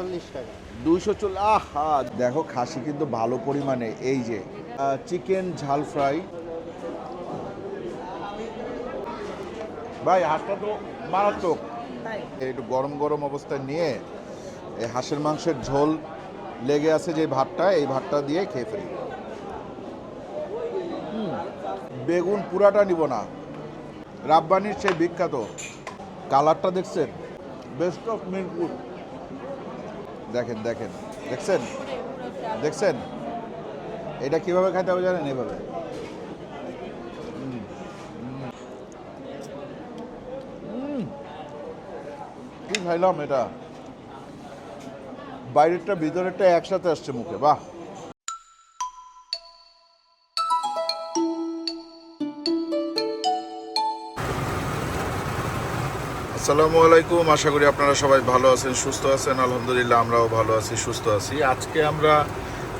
চল্লিশ টাকা। দুইশো চল আহা দেখো খাসি কিন্তু ভালো পরিমাণে। এই যে চিকেন ঝাল ফ্রাই। ভাই হাতটা তো মারাত্মক। একটু গরম গরম অবস্থায় নিয়ে এই হাঁসের মাংসের ঝোল লেগে আছে যে ভাতটা এই ভাতটা দিয়ে খেয়ে ফেলি। বেগুন পুরাটা নিব না। রাব্বানির সেই বিখ্যাত। কালারটা দেখছেন? Best of Mirpur. দেখেন দেখেন। দেখছেন? দেখছেন? এটা কীভাবে খাইতে হবে জানেন? এভাবে। কি খাইলাম এটা? বাইরেরটা, ভিতরেরটা একসাথে আসছে মুখে, বাহ। আসসালামু আলাইকুম। আশা করি আপনারা সবাই ভালো আছেন, সুস্থ আছেন। আলহামদুলিল্লাহ আমরাও ভালো আছি, সুস্থ আছি। আজকে আমরা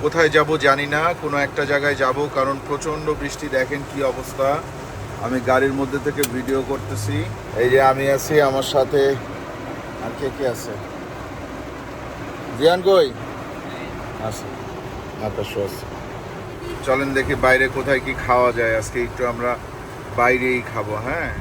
কোথায় যাব জানি না, কোনো একটা জায়গায় যাব কারণ প্রচণ্ড বৃষ্টি, দেখেন কি অবস্থা। আমি গাড়ির মধ্যে থেকে ভিডিও করতেছি। এই যে আমি আছি, আমার সাথে আর কে কে আছে? জিয়ান কই? আছে আছে। চলেন দেখি বাইরে কোথায় কি খাওয়া যায়। আজকে একটু আমরা বাইরেই খাব হ্যাঁ?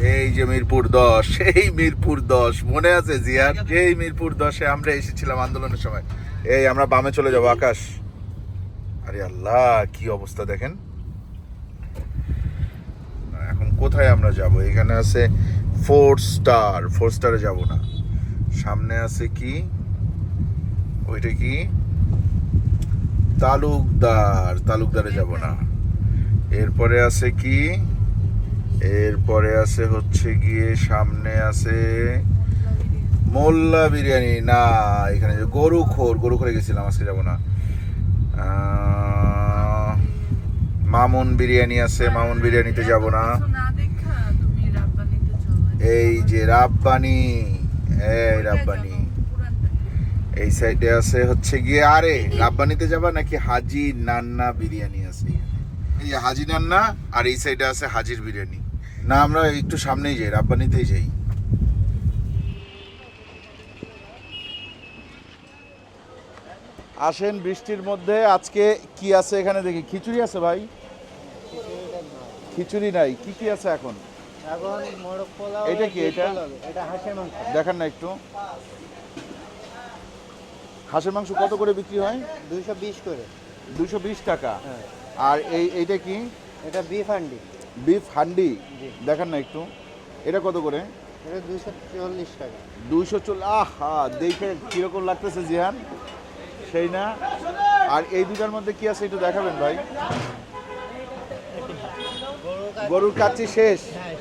এই যে মিরপুর দশ এই মিরপুর দশ মনে আছে জিয়ার? এই মিরপুর দশে আমরা এসেছিলাম আন্দোলনের সময়। এই আমরা বামে চলে যাব আকাশ। আরে আল্লাহ কি অবস্থা দেখেন। এখন কোথায় আমরা যাব? এখানে আছে ফোর স্টার ফোর স্টারে যাব না। সামনে আছে কি? ওইটা কি? তালুকদার তালুকদারে যাব না। এরপরে আছে কি? এরপরে আছে হচ্ছে গিয়ে সামনে আছে মোল্লা বিরিয়ানি। না, এখানে গরু খোর, গরু খোরে গেছিলাম, আজকে যাব না। মামুন বিরিয়ানি আছে, মামুন বিরিয়ানিতে যাব না। এই যে রাব্বানি, এই রাব্বানি। এই সাইডে আছে হচ্ছে গিয়ে, আরে, রাব্বানিতে যাবা নাকি হাজি নান্না বিরিয়ানি আছে এই হাজি নান্না, আর এই সাইডে আছে হাজির বিরিয়ানি। না আমরা একটু সামনেই যাই রাব্বানিতেই যাই। আসেন বৃষ্টির মধ্যে আজকে কি আছে এখানে দেখি। খিচুড়ি আছে ভাই? খিচুড়ি নাই কি কি আছে এখন? এটা কি, এটা? পোলাও, হাঁসের মাংস। দেখান না একটু। হাঁসের মাংস কত করে বিক্রি হয়? দুইশো বিশ করে। দুশো বিশ টাকা। হ্যাঁ। আর এই এইটা কি? এটা বিফ হান্ডি। বিফ হান্ডি। দেখান না একটু। এটা কত করে? এটা দুইশো চল্লিশ টাকা। দুইশো চল আহা দেখে কীরকম লাগতেছে জিহান? সেই না? আর এই দুটার মধ্যে কি আছে একটু দেখাবেন ভাই? গরুর কাচ্চি শেষ? হ্যাঁ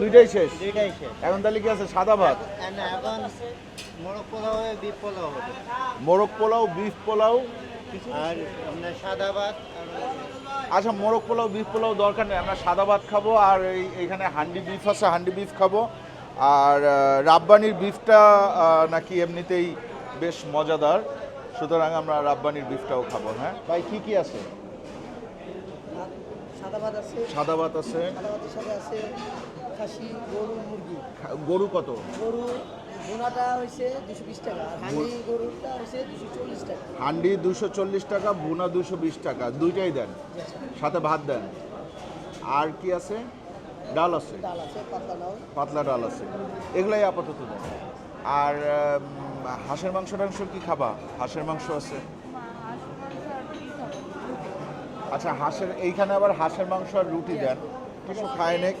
দুইটাই শেষ? দুইটাই শেষ। এখন তাহলে কি আছে সাদা ভাত? এখন মোরগ পোলাও বিফ পোলাও হবে। মোরগ পোলাও বিফ পোলাও। আর সাদা ভাত আচ্ছা মোরগ পোলাও বিফ পোলাও দরকার নেই আমরা সাদা ভাত খাব আর এই এখানে হান্ডি বিফ আছে হান্ডি বিফ খাব। আর রাব্বানির বিফটা নাকি এমনিতেই বেশ মজাদার। সুতরাং আমরা রাব্বানির বিফটাও খাব হ্যাঁ? ভাই কী কী আছে? সাদা ভাত আছে। গরু কত? গরু বোনাটা হয়েছে দুশো বিশ টাকা হান্ডি গরুটা হয়েছে দুশো চল্লিশ টাকা। হান্ডি দুশো চল্লিশ টাকা ভুনা দুশো বিশ টাকা দুইটাই দেন। সাথে ভাত দেন। আর কি আছে? ডাল আছে। পাতলা ডাল। আছে। এগুলাই আপাতত দেন। আর হাঁসের মাংস টাংস কি খাবা? হাঁসের মাংস আছে। আচ্ছা হাঁসের এইখানে আবার হাঁসের মাংস আর রুটি দেন। কিছু খায় নেক।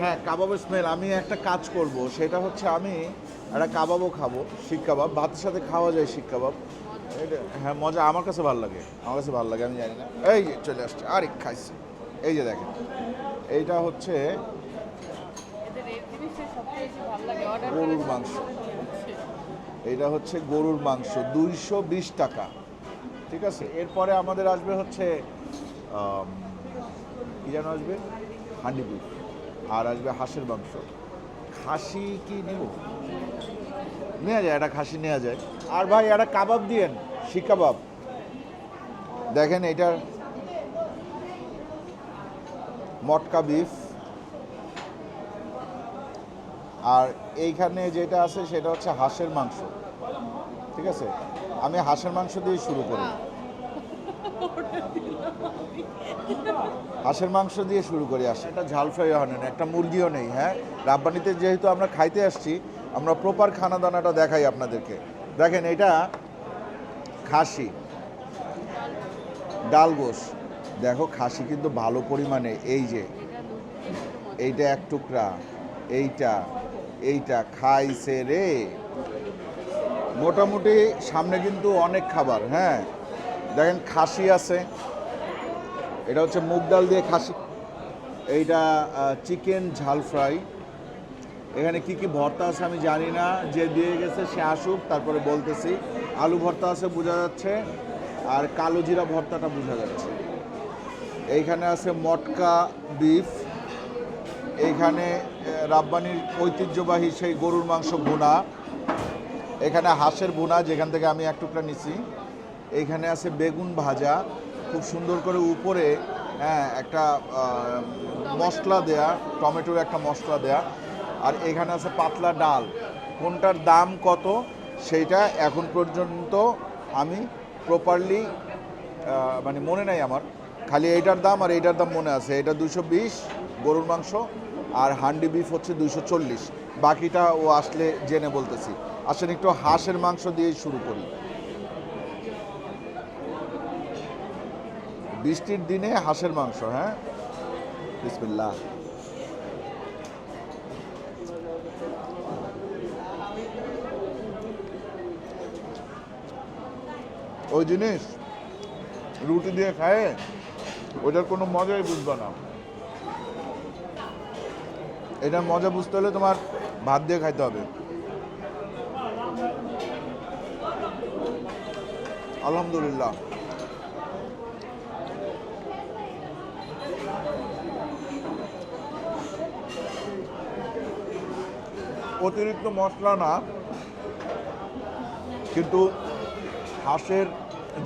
হ্যাঁ কাবাবের স্মেল আমি একটা কাজ করব সেটা হচ্ছে আমি একটা কাবাবও খাব শিক কাবাব। ভাতের সাথে খাওয়া যায় শিক কাবাব। হ্যাঁ মজা আমার কাছে ভালো লাগে আমার কাছে ভালো লাগে আমি জানি না। এই যে চলে আসছে আরে খাইছে। এই যে দেখেন এইটা হচ্ছে গরুর মাংস। এটা হচ্ছে গরুর মাংস দুইশো বিশ টাকা। ঠিক আছে? এরপরে আমাদের আসবে হচ্ছে কি যেন আসবে? হান্ডি বিফ। আর আসবে হাঁসের মাংস। খাসি কি নিব? নেওয়া যায়, একটা খাসি নেওয়া যায়। আর ভাই, একটা কাবাব দিয়েন শিক কাবাব। দেখেন এটার মটকা বিফ আর এইখানে যেটা আছে, সেটা হচ্ছে হাঁসের মাংস। ঠিক আছে? আমি হাঁসের মাংস দিয়ে শুরু করি। হাঁসের মাংস দিয়ে শুরু করি আসে এটা ঝাল ফ্রাইও নেই একটা মুরগিও নেই হ্যাঁ? রাব্বানিতে যেহেতু আমরা খাইতে আসছি, আমরা প্রপার খানা দানাটা দেখাই আপনাদেরকে। দেখেন, এটা খাসি ডালগোশ দেখো, খাসি কিন্তু ভালো পরিমাণে, এই যে, এইটা এক টুকরা, এইটা এইটা খাইছে রে। মোটামুটি সামনে কিন্তু অনেক খাবার হ্যাঁ? দেখেন খাসি আছে। এটা হচ্ছে মুগ ডাল দিয়ে খাসি। এইটা চিকেন ঝাল ফ্রাই। এখানে কি কি ভর্তা আছে আমি জানি না। যে দিয়ে গেছে সে আসুক, তারপরে বলতেছি। আলু ভর্তা আছে বোঝা যাচ্ছে, আর কালো জিরা ভর্তাটা বোঝা যাচ্ছে। এইখানে আছে মটকা বিফ। এইখানে রাব্বানির ঐতিহ্যবাহী সেই গরুর মাংস ভুনা। এখানে হাঁসের ভুনা, যেখান থেকে আমি এক টুকরা নিছি। এইখানে আছে বেগুন ভাজা, খুব সুন্দর করে উপরে হ্যাঁ একটা মশলা দেয়া, টমেটোর একটা মশলা দেয়া, আর এখানে আছে পাতলা ডাল। কোনটার দাম কত? সেইটা এখন পর্যন্ত আমি প্রপারলি মানে মনে নাই আমার। খালি এইটার দাম আর এইটার দাম মনে আছে। এটা দুশো বিশ গরুর মাংস আর হান্ডি বিফ হচ্ছে দুশো চল্লিশ। বাকিটা ও আসলে জেনে বলতেছি। আসেন একটু হাঁসের মাংস দিয়েই শুরু করি। বৃষ্টির দিনে হাঁসের মাংস হ্যাঁ? বিসমিল্লাহ। ওই জিনিস রুটি দিয়ে খায়, ওটার কোনো মজাই বুঝবে না। এটার মজা বুঝতে হলে তোমার ভাত দিয়ে খাইতে হবে। আলহামদুলিল্লাহ। অতিরিক্ত মশলা না, কিন্তু হাঁসের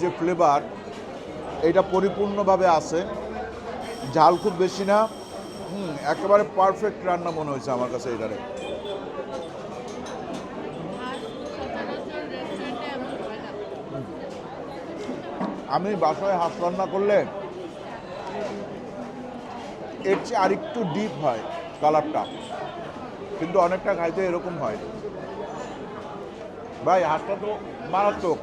যে ফ্লেভার এটা পরিপূর্ণভাবে আছে। ঝাল খুব বেশি না। হুম, একেবারে পারফেক্ট রান্না মনে হয়েছে আমার কাছে এটারে। আমি বাসায় হাঁস রান্না করলে এর চেয়ে আরেকটু ডিপ হয় কালারটা কিন্তু অনেকটা খাইতে এরকম হয়। ভাই হাঁসটা তো মারাত্মক।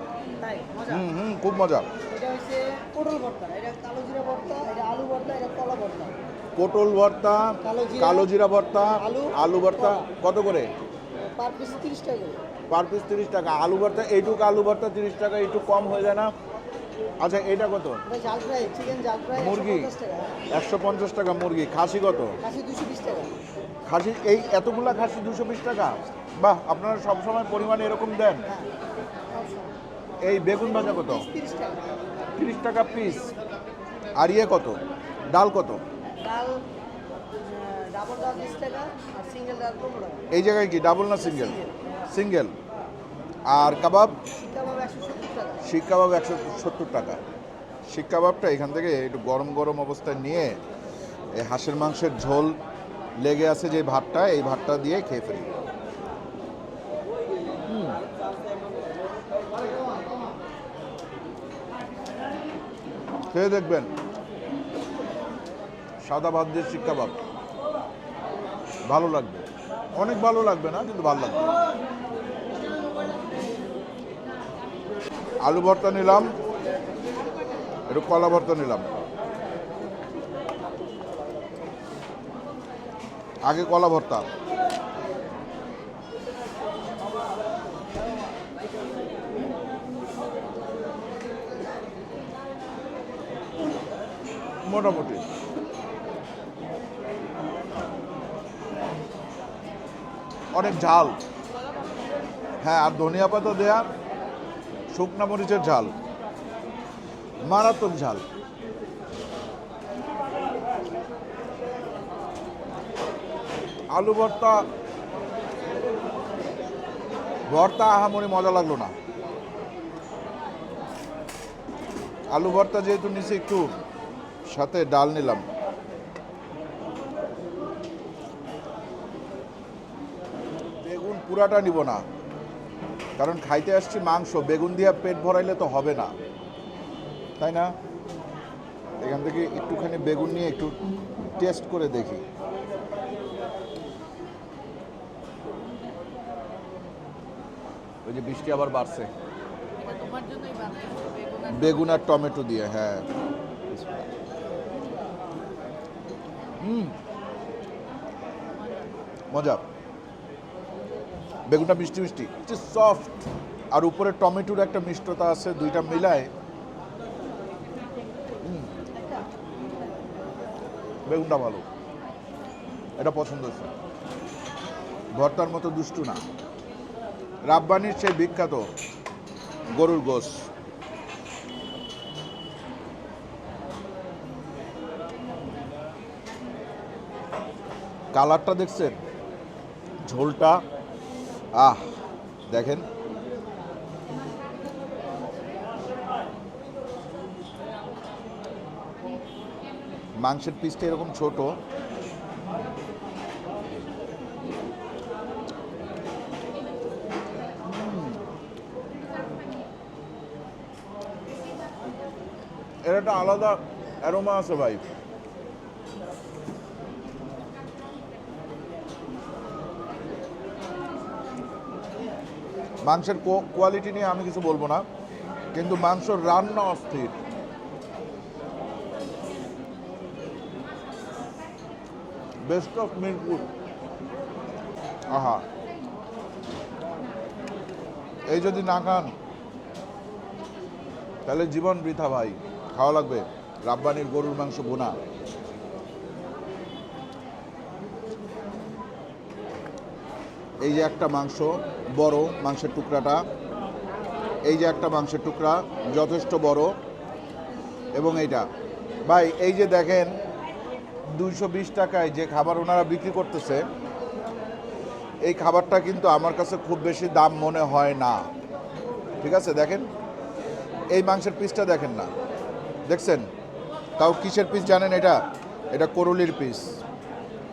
হুম হুম খুব মজা। পটল ভর্তা কালো জিরা ভর্তা আলু ভর্তা কত করে? পার পিস তিরিশ টাকা আলু ভর্তা এইটুকু আলু ভর্তা তিরিশ টাকা একটু কম হয়ে যায় না? আচ্ছা এটা কত? মুরগি? একশো পঞ্চাশ টাকা মুরগি। খাসি কত? খাসি দুশো বিশ টাকা। খাসি এই এতগুলা খাসি দুশো বিশ টাকা? বাহ আপনারা সবসময় পরিমাণে এরকম দেন? এই বেগুন ভাজা কত? তিরিশ টাকা পিস আর ইয়ে কত? ডাল কত? এই জায়গায় কি ডাবল না সিঙ্গেল? সিঙ্গেল। আর কাবাব? শিক কাবাব একশো সত্তর টাকা। শিক কাবাবটা এখান থেকে একটু গরম গরম অবস্থায় নিয়ে এই হাঁসের মাংসের ঝোল লেগে আছে যে ভাতটা, এই ভাতটা দিয়ে খেয়ে ফেলি। খেয়ে দেখবেন। সাদা ভাত দিয়ে শিক কাবাব ভালো লাগবে। অনেক ভালো লাগবে না, কিন্তু ভালো লাগবে। আলু ভর্তা নিলাম, একটু কলা ভর্তা নিলাম। আগে কলা ভর্তা। মোটামুটি। অনেক ঝাল। হ্যাঁ আর ধনিয়া পাতা দেয়া, শুকনা মরিচের ঝাল। মারাত্মক ঝাল। আলু ভর্তা ভর্তা, আহামরি মজা লাগল না। আলু ভর্তা যেহেতু নিচে একটু সাথে ডাল নিলাম। বেগুন পুরাটা নিব না, কারণ খাইতে আসছি মাংস, বেগুন দিয়ে পেট ভরাইলে তো হবে না, তাই না? এখান থেকে একটুখানি বেগুন নিয়ে একটু টেস্ট করে দেখি। ওই যে বৃষ্টি আবার বাড়ছে। বেগুন আর টমেটো। দিয়ে হ্যাঁ। হুম। মজা। বেগুনটা মিষ্টি মিষ্টি সফট আর উপরে টমেটোর একটা মিষ্টতা আছে দুইটা মিলায়। বেগুনটা ভালো। এটা পছন্দ হয়েছে। ভর্তার মতো দুষ্টু না। রাব্বানির সেই বিখ্যাত গরুর গোশ। কালারটা দেখছেন? ঝোলটা আহ দেখেন। মাংসের পিসটা এরকম ছোট। আলাদা অ্যারোমা আছে ভাই। মাংসের কোয়ালিটি নিয়ে আমি কিছু বলব না, কিন্তু মাংস রান্না অস্থির। Best of Mirpur. আহা। এই যদি না খান, তাহলে জীবন বৃথা ভাই। খাওয়া লাগবে? রাব্বানির গরুর মাংস বোনা এই যে একটা মাংস, বড় মাংসের টুকরাটা, এই যে একটা মাংসের টুকরা যথেষ্ট বড়। এবং এইটা, ভাই, এই যে দেখেন, দুইশো বিশ টাকায় যে খাবার ওনারা বিক্রি করতেছে, এই খাবারটা কিন্তু আমার কাছে খুব বেশি দাম মনে হয় না। ঠিক আছে, দেখেন? এই মাংসের পিসটা দেখেন না। দেখছেন? তাও কিসের পিস জানেন এটা? এটা করলির পিস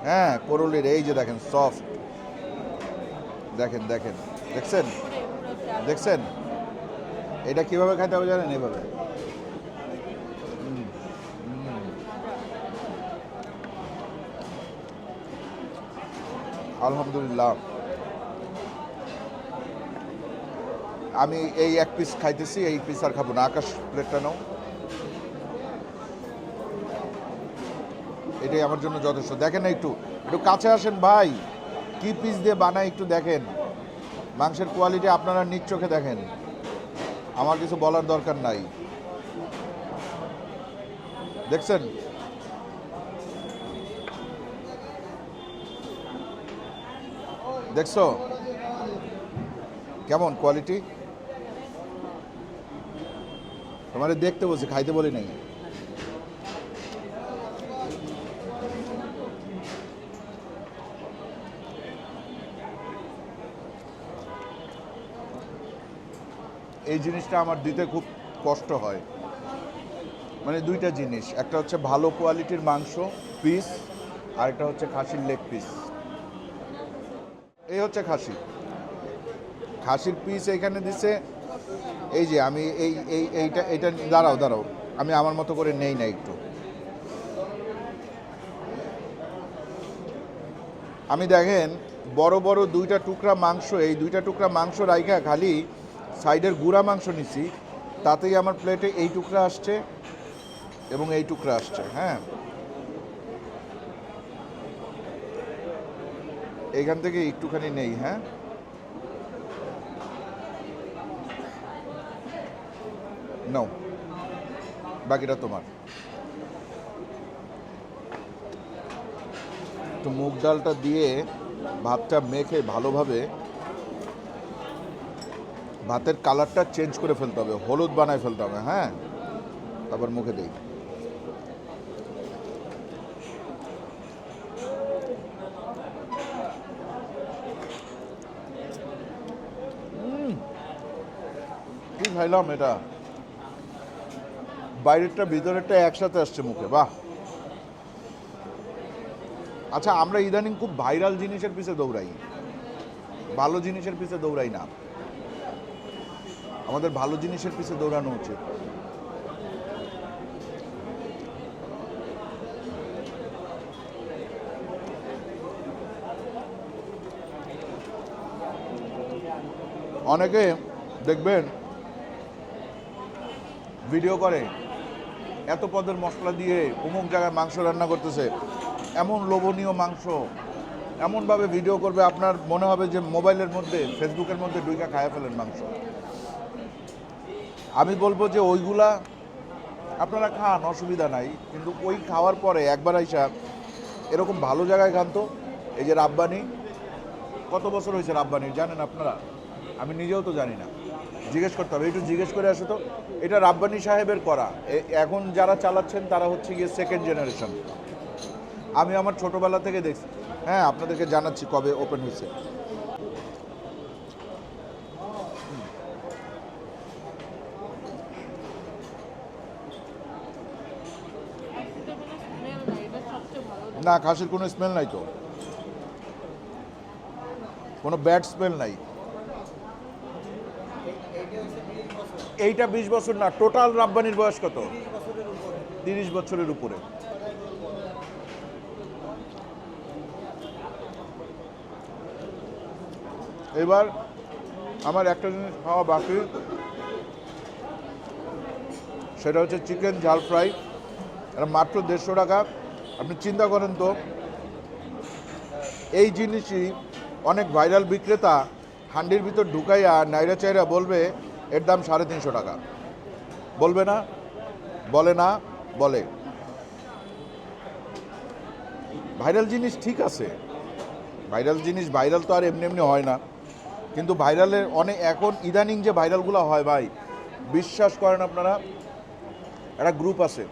হ্যাঁ করলির এই যে দেখেন সফট দেখেন দেখেন। দেখছেন? দেখছেন? এটা কীভাবে খাইতে হবে জানেন? এভাবে। হুম, হুম। আলহামদুলিল্লাহ। আমি এই এক পিস খাইতেছি এই পিস আর খাব না। আকাশ প্লেটটা নাও। এটাই আমার জন্য যথেষ্ট। দেখেন না একটু একটু কাছে আসেন ভাই, কি পিস দিয়ে বানায় একটু দেখেন। মাংসের কোয়ালিটি আপনারা নিজ চোখে দেখেন। আমার কিছু বলার দরকার নাই। দেখছেন? দেখছ? কেমন কোয়ালিটি তোমার দেখতে বলছি, খাইতে বলি নাই। এই জিনিসটা আমার দিতে খুব কষ্ট হয়। মানে দুইটা জিনিস, একটা হচ্ছে ভালো কোয়ালিটির মাংস পিস আর একটা হচ্ছে খাসির লেগ পিস এই হচ্ছে খাসি। খাসির পিস এখানে দিছে, এই যে আমি এই এই, এইটা এইটা দাঁড়াও দাঁড়াও, আমি আমার মতো করে নেই না একটু। আমি দেখেন, বড় বড় দুইটা টুকরা মাংস, এই দুইটা টুকরা মাংস রাইখা খালি সাইডের গুঁড়া মাংস নিছি, তাতেই আমার প্লেটে এই টুকরা আসছে এবং এই টুকরা আসছে হ্যাঁ। এইখান থেকে একটুখানি নেই হ্যাঁ। নাও, বাকিটা তোমার। তো মুগ ডালটা দিয়ে ভাতটা মেখে ভালোভাবে ভাতের কালারটা চেঞ্জ করে ফেলতে হবে, হলুদ বানায় ফেলতে হবে হ্যাঁ? তারপর মুখে দিই। কি খাইলাম এটা? বাইরেরটা, ভিতরেরটা একসাথে আসছে মুখে, বাহ! আচ্ছা আমরা ইদানিং খুব ভাইরাল জিনিসের পিছে দৌড়াই। ভালো জিনিসের পিছে দৌড়াই না। আমাদের ভালো জিনিসের পিছে দৌড়ানো উচিত। অনেকে দেখবেন ভিডিও করে, এত পদের মশলা দিয়ে অমুক জায়গায় মাংস রান্না করতেছে, এমন লোভনীয় মাংস, এমনভাবে ভিডিও করবে, আপনার মনে হবে যে মোবাইলের মধ্যে, ফেসবুকের মধ্যে ডুইকা খায়া ফেলেন মাংস। আমি বলব যে ওইগুলা আপনারা খান, অসুবিধা নাই। কিন্তু ওই খাওয়ার পরে একবার আইসা এরকম ভালো জায়গায় খান তো। এই যে রাব্বানি, কত বছর হয়েছে রাব্বানির, জানেন আপনারা? আমি নিজেও তো জানি না। জিজ্ঞেস করতে হবে, একটু জিজ্ঞেস করে আসে তো। এটা রাব্বানি সাহেবের করা। এখন যারা চালাচ্ছেন, তারা হচ্ছে গিয়ে সেকেন্ড জেনারেশন আমি আমার ছোটোবেলা থেকে দেখছি। হ্যাঁ আপনাদেরকে জানাচ্ছি কবে ওপেন হয়েছে আসলে কোনো স্মেল নাই এটা সবচেয়ে ভালো না, খাসির কোনো স্মেল নাই তো। কোনো ব্যাড স্মেল নাই। এইটা বিশ বছর না টোটাল রাব্বানির বয়স কত? তিরিশ বছরের উপরে। এবার আমার একটা জিনিস খাওয়া বাকি। সেটা হচ্ছে চিকেন ঝাল ফ্রাই মাত্র দেড়শো টাকা। আপনি চিন্তা করেন তো, এই জিনিসই অনেক ভাইরাল বিক্রেতা হান্ডির ভিতর ঢুকাইয়া নাইরা চাইরা বলবে, এর দাম সাড়ে তিনশো টাকা। বলবে না, বলে না, বলে। ভাইরাল জিনিস ঠিক আছে। ভাইরাল জিনিস ভাইরাল তো আর এমনি এমনি হয় না। কিন্তু ভাইরালের অনেক, এখন ইদানিং যে ভাইরালগুলো হয় ভাই, বিশ্বাস করেন আপনারা, একটা গ্রুপ আছে।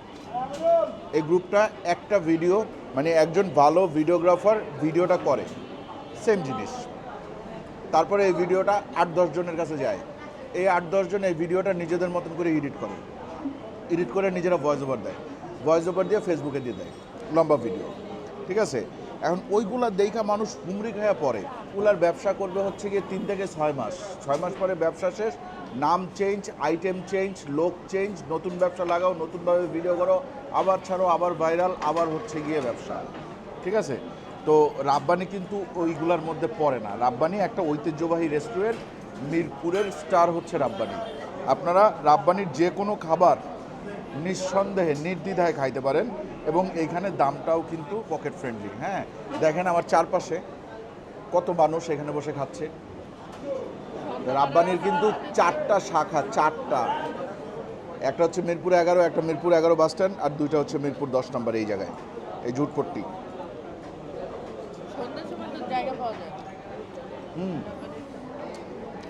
এই গ্রুপটা একটা ভিডিও মানে একজন ভালো ভিডিওগ্রাফার ভিডিওটা করে, সেম জিনিস। তারপরে এই ভিডিওটা আট জনের কাছে যায়। এই আট জন এই ভিডিওটা নিজেদের মতন করে এডিট করে। এডিট করে নিজেরা ভয়েস ওভার দেয়। ভয়েস ওভার দিয়ে ফেসবুকে দিয়ে দেয়। লম্বা ভিডিও। ঠিক আছে? এখন ওইগুলা দেখা মানুষ হুমড়ি খায়া পড়ে। ওগুলার ব্যবসা করবে হচ্ছে গিয়ে তিন থেকে ছয় মাস। ছয় মাস পরে ব্যবসা শেষ, নাম চেঞ্জ আইটেম চেঞ্জ লোক চেঞ্জ নতুন ব্যবসা লাগাও, নতুনভাবে ভিডিও করো, আবার ছাড়ো, আবার ভাইরাল আবার হচ্ছে গিয়ে ব্যবসা। ঠিক আছে? তো রাব্বানি কিন্তু ওইগুলার মধ্যে পড়ে না। রাব্বানি একটা ঐতিহ্যবাহী রেস্টুরেন্ট মিরপুরের স্টার হচ্ছে রাব্বানি। আপনারা রাব্বানির যে কোনো খাবার নিঃসন্দেহে, নির্দ্বিধায় খাইতে পারেন। এবং এইখানে দামটাও কিন্তু পকেট ফ্রেন্ডলি হ্যাঁ? দেখেন আমার চারপাশে কত মানুষ এখানে বসে খাচ্ছে। রাব্বানির কিন্তু চারটা শাখা চারটা। একটা হচ্ছে মিরপুর এগারো একটা মিরপুর এগারো বাস স্ট্যান্ড আর দুইটা হচ্ছে মিরপুর দশ নম্বর এই জায়গায় এই যায়। হুম।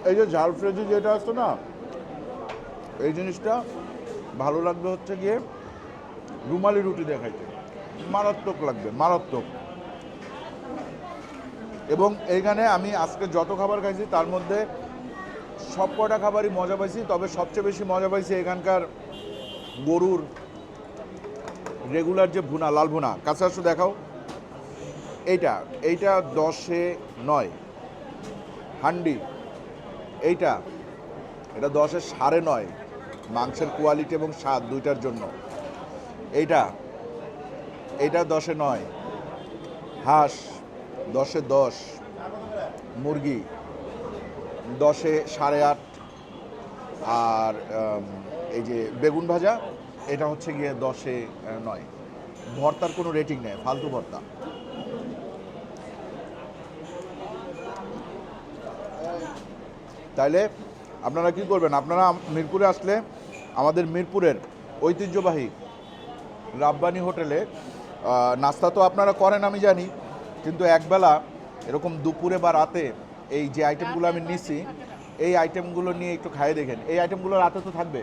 এই যে ঝাল ফ্রেজি যেটা আসতো না এই জিনিসটা ভালো লাগবে হচ্ছে গিয়ে রুমালি রুটি দেখাইতে মারাত্মক লাগবে, মারাত্মক। এবং এইখানে আমি আজকে যত খাবার খাইছি, তার মধ্যে সব কটা খাবারই মজা পাইছি, তবে সবচেয়ে বেশি মজা পাইছি এখানকার গরুর রেগুলার যে ভুনা, লাল ভুনা। কাছে আসো, দেখাও। এইটা এইটা দশে নয়। হান্ডি। এইটা, এটা দশে সাড়ে নয়। মাংসের কোয়ালিটি এবং স্বাদ দুইটার জন্য। এইটা। এইটা দশে নয়। হাঁস, দশে দশ। মুরগি, দশে সাড়ে আট। আর এই যে বেগুন ভাজা, এটা হচ্ছে গিয়ে দশে নয়। ভর্তার কোনো রেটিং নেই, ফালতু ভর্তা। তাইলে আপনারা কি করবেন? আপনারা মিরপুরে আসলে আমাদের মিরপুরের ঐতিহ্যবাহী রাব্বানি হোটেলে নাস্তা তো আপনারা করেন, আমি জানি, কিন্তু একবেলা, এরকম দুপুরে বা রাতে এই যে আইটেমগুলো আমি নিছি, এই আইটেমগুলো নিয়ে একটু খাইয়ে দেখেন। এই আইটেমগুলো রাতে তো থাকবে?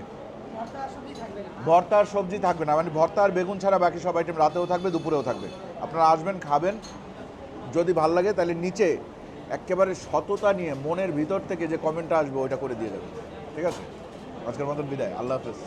ভর্তা আর সবজি থাকবে না মানে ভর্তা আর বেগুন ছাড়া বাকি সব আইটেম রাতেও থাকবে, দুপুরেও থাকবে। আপনারা আসবেন, খাবেন, যদি ভালো লাগে তাহলে নিচে একেবারে সততা নিয়ে, মনের ভিতর থেকে যে কমেন্টটা আসবে, ওইটা করে দিয়ে দেবেন। ঠিক আছে? আজকের মতন বিদায়, আল্লাহ হাফেজ।